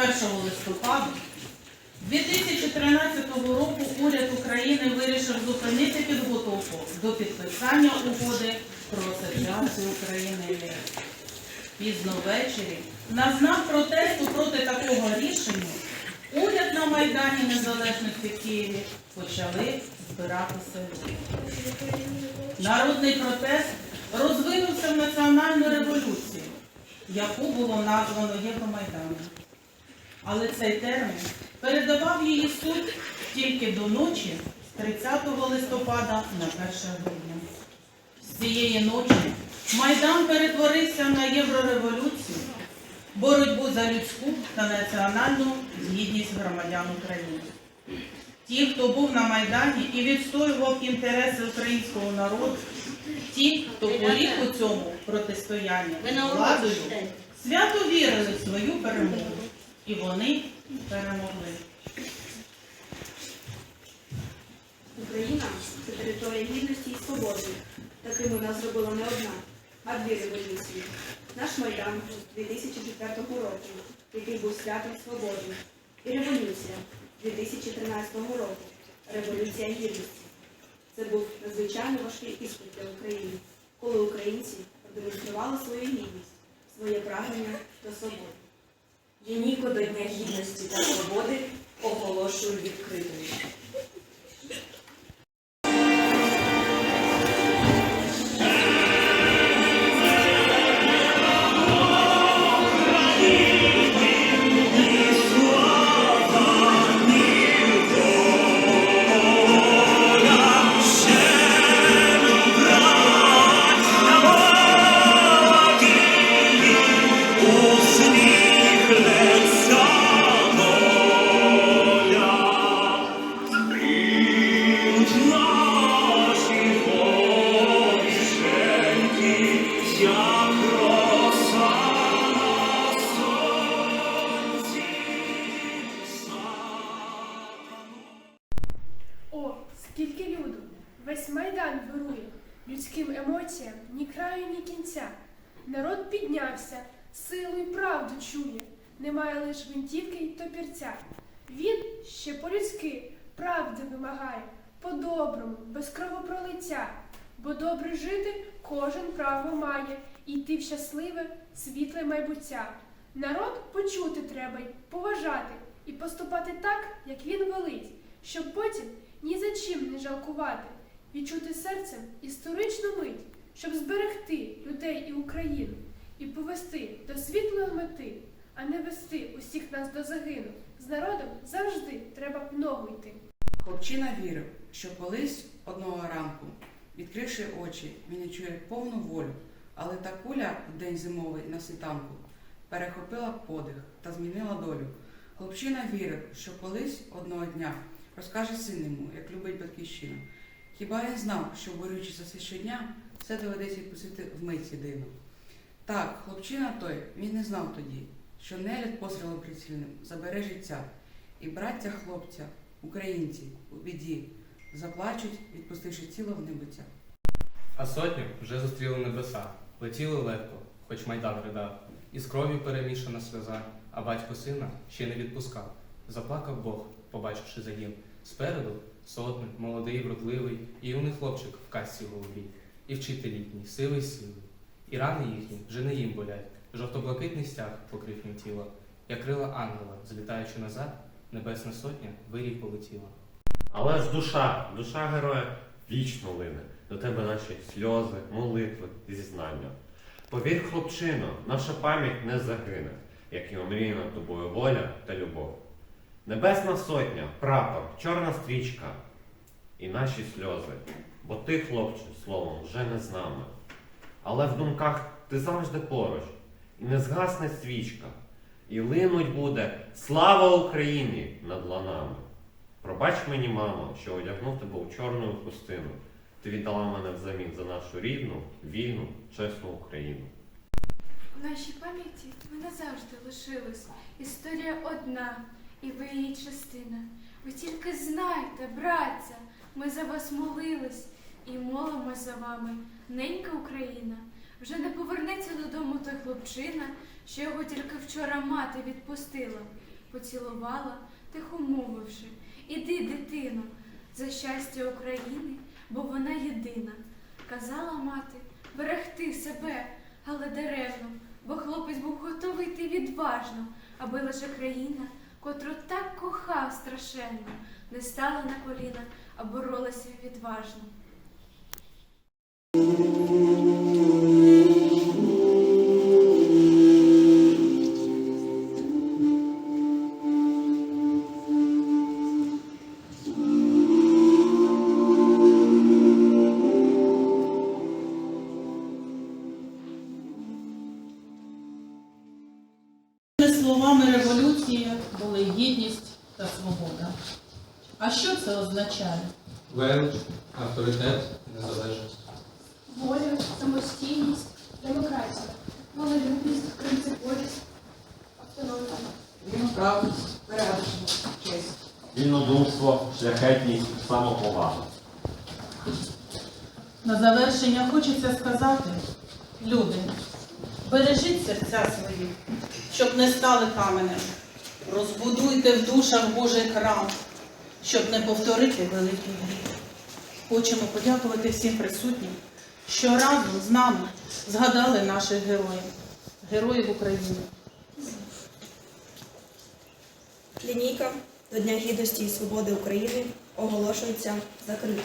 21 листопада 2013 року уряд України вирішив зупинити підготовку до підписання угоди про асоціацію України ЄС. Пізно ввечері, на знак протесту проти такого рішення, уряд на Майдані Незалежності Києві почали збирати сили. Народний протест розвинувся в національну революцію, яку було названо Євромайданом. Але цей термін передавав її суть тільки до ночі з 30 листопада на 1 грудня. З цієї ночі Майдан перетворився на єврореволюцію, боротьбу за людську та національну гідність громадян України. Ті, хто був на Майдані і відстоював інтереси українського народу, ті, хто поліг у цьому протистоянні владою, свято вірили в свою перемогу. І вони перемогли. Україна це територія гідності і свободи. Такими нас зробила не одна, а дві революції. Наш Майдан 2004 року, який був святом свободи, і революція 2013 року, революція гідності. Це був надзвичайно важкий іспит для України, коли українці продемонстрували свою гідність, своє прагнення до свободи. Лінійку до Дня Гідності та Свободи оголошую відкритою. Людським емоціям ні краю, ні кінця. Народ піднявся, силу й правду чує, немає лиш гвинтівки й топірця. Він ще по-людськи правди вимагає, по-доброму, без кровопролиття. Бо добре жити кожен право має, і йти в щасливе, світле майбуття. Народ почути треба й поважати і поступати так, як він велить, щоб потім ні за чим не жалкувати, відчути серцем історичну мить, щоб зберегти людей і Україну і повести до світлої мети, а не вести усіх нас до загину. З народом завжди треба в ногу йти. Хлопчина вірив, що колись одного ранку, відкривши очі, він відчує повну волю, але та куля в день зимовий на світанку перехопила подих та змінила долю. Хлопчина вірив, що колись одного дня розкаже син як любить батьківщина. Хіба він знав, що борючись за все щодня, все доведеться відпустити вмить єдину. Так, хлопчина той, він не знав тоді, що нелюд пострілом прицільним забере життя, і браття хлопця, українці, у біді, заплачуть, відпустивши тіло в небуття. А сотню вже зустріли небеса, летіли легко, хоч майдан ридав, і з кров'ю перемішана сльоза, а батько сина ще не відпускав. Заплакав Бог, побачивши загін. Спереду сотник, молодий, вродливий, і юний хлопчик в касці голубій, і вчитель літній, сивий сивий. І рани їхні вже не їм болять. Жовто-блакитний стяг покрив їм тіло, як крила ангела, злітаючи назад, небесна сотня вирій полетіла. Але ж душа, душа героя вічно лине. До тебе наші сльози, молитви, зізнання. Повір, хлопчино, наша пам'ять не загине, як і омріяна тобою воля та любов. Небесна сотня, прапор, чорна стрічка і наші сльози. Бо ти, хлопче, словом, вже не з нами. Але в думках ти завжди поруч, і не згасне свічка, і линуть буде слава Україні над ланами. Пробач мені, мамо, що одягнув тебе у чорну хустину. Ти віддала мене взамін за нашу рідну, вільну, чесну Україну. У нашій пам'яті ви назавжди лишились. Історія одна, і ви її частина. Ви тільки знайте, братця, ми за вас молились і молимось за вами. Ненька Україна. Вже не повернеться додому той хлопчина, що його тільки вчора мати відпустила. поцілувала, тихо мовивши, іди, дитино, за щастя України, бо вона єдина. Казала мати берегти себе, але даремно, бо хлопець був готовий йти відважно, аби лише країна, котру так кохав страшенно, не стала на коліна, а боролася відважно. Словами революції були гідність та свобода. А що це означає? Велич, авторитет, незалежність. Воля, самостійність, демократія, волелюбність, принциповість, автономія. Рівноправність, порядочність, честь. Вільнодумство, шляхетність, самоповага. На завершення хочеться сказати, люди, бережіть серця свої, щоб не стали каменем. Розбудуйте в душах Божий храм, щоб не повторити великий гріх. Хочемо подякувати всім присутнім, що разом з нами згадали наших героїв, героїв України. Лінійка до Дня гідності і свободи України оголошується закритою.